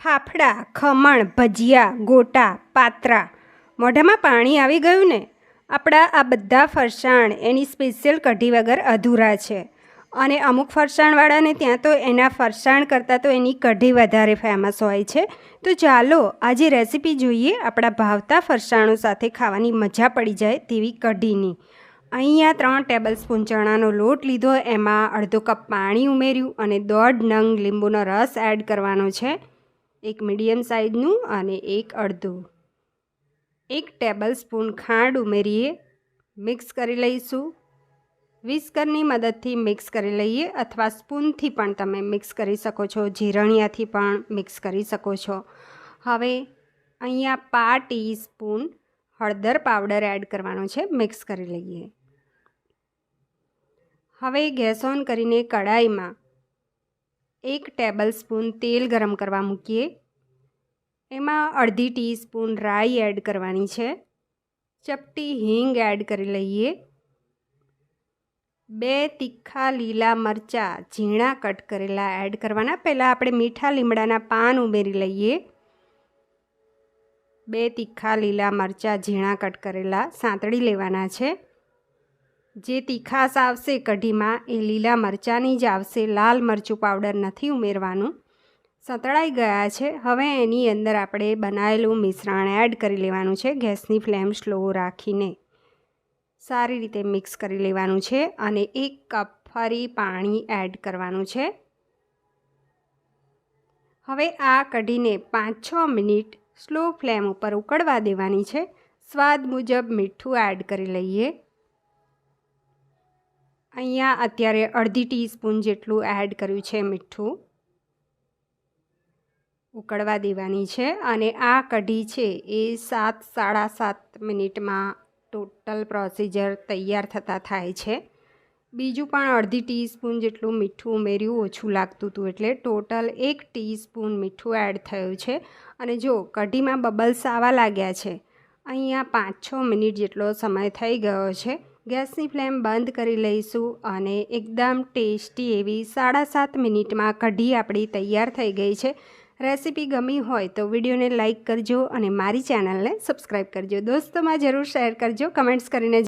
ફાફડા, ખમણ, ભજીયા, ગોટા, પાત્રા. મોઢામાં પાણી આવી ગયું ને? આપણા આ બધા ફરસાણ એની સ્પેશિયલ કઢી વગર અધૂરા છે. અને અમુક ફરસાણવાળાને ત્યાં તો એના ફરસાણ કરતાં તો એની કઢી વધારે ફેમસ હોય છે. તો ચાલો, આજે રેસીપી જોઈએ આપણા ભાવતા ફરસાણો સાથે ખાવાની મજા પડી જાય તેવી કઢીની. અહીંયા ત્રણ ટેબલ સ્પૂન ચણાનો લોટ લીધો, એમાં અડધો કપ પાણી ઉમેર્યું અને દોઢ નંગ લીંબુનો રસ એડ કરવાનો છે. એક મીડિયમ સાઇઝનું અને એક અડધું. એક ટેબલ સ્પૂન ખાંડ ઉમેરીએ, મિક્સ કરી લઈશું. વિસ્કરની મદદથી મિક્સ કરી લઈએ અથવા સ્પૂનથી પણ તમે મિક્સ કરી શકો છો, જીરણિયાથી પણ મિક્સ કરી શકો છો. હવે અહીંયા પા ટી સ્પૂન હળદર પાવડર એડ કરવાનો છે, મિક્સ કરી લઈએ. હવે ગેસ ઓન કરીને કડાઈમાં એક ટેબલ સ્પૂન તેલ ગરમ કરવા મૂકીએ. એમાં અડધી ટીસ્પૂન રાઈ એડ કરવાની છે. ચપટી હિંગ એડ કરી લઈએ. બે તીખા લીલા મરચાં ઝીણા કટ કરેલા એડ કરવાના. પહેલાં આપણે મીઠા લીમડાના પાન ઉમેરી લઈએ. બે તીખા લીલા મરચાં ઝીણા કટ કરેલા. સાંતળી લેવાના છે. જે તીખાશ આવશે કઢીમાં એ લીલા મરચાંની જ આવશે, લાલ મરચું પાવડર નથી ઉમેરવાનું. સતળાઈ ગયા છે. હવે એની અંદર આપણે બનાવેલું મિશ્રણ એડ કરી લેવાનું છે. ગેસની ફ્લેમ સ્લો રાખીને સારી રીતે મિક્સ કરી લેવાનું છે અને એક કપ ફરી પાણી એડ કરવાનું છે. હવે આ કઢીને પાંચ છ મિનિટ સ્લો ફ્લેમ ઉપર ઉકળવા દેવાની છે. સ્વાદ મુજબ મીઠું એડ કરી લઈએ. અહીંયા અત્યારે અડધી ટીસ્પૂન જેટલું એડ કર્યું છે મીઠું. ઉકળવા દેવાની છે અને આ કઢી છે એ સાત, સાડા સાત મિનિટમાં ટોટલ પ્રોસીજર તૈયાર થતાં થાય છે. બીજું પણ અડધી ટીસ્પૂન જેટલું મીઠું ઉમેર્યું ઓછું લાગતું હતું એટલે ટોટલ એક ટીસ્પૂન મીઠું એડ થયું છે. અને જો કઢીમાં બબલ્સ આવવા લાગ્યા છે, અહીંયા પાંચ, છ મિનિટ જેટલો સમય થઈ ગયો છે. ગેસની ફ્લેમ બંધ કરી લઈશું અને એકદમ ટેસ્ટી એવી સાડા સાત મિનિટમાં કઢી આપણી તૈયાર થઈ ગઈ છે. રેસીપી ગમી હોય તો વિડીયોને લાઇક કરજો અને મારી ચેનલને સબસ્ક્રાઈબ કરજો. દોસ્તોમાં જરૂર શેર કરજો, કમેન્ટ્સ કરીને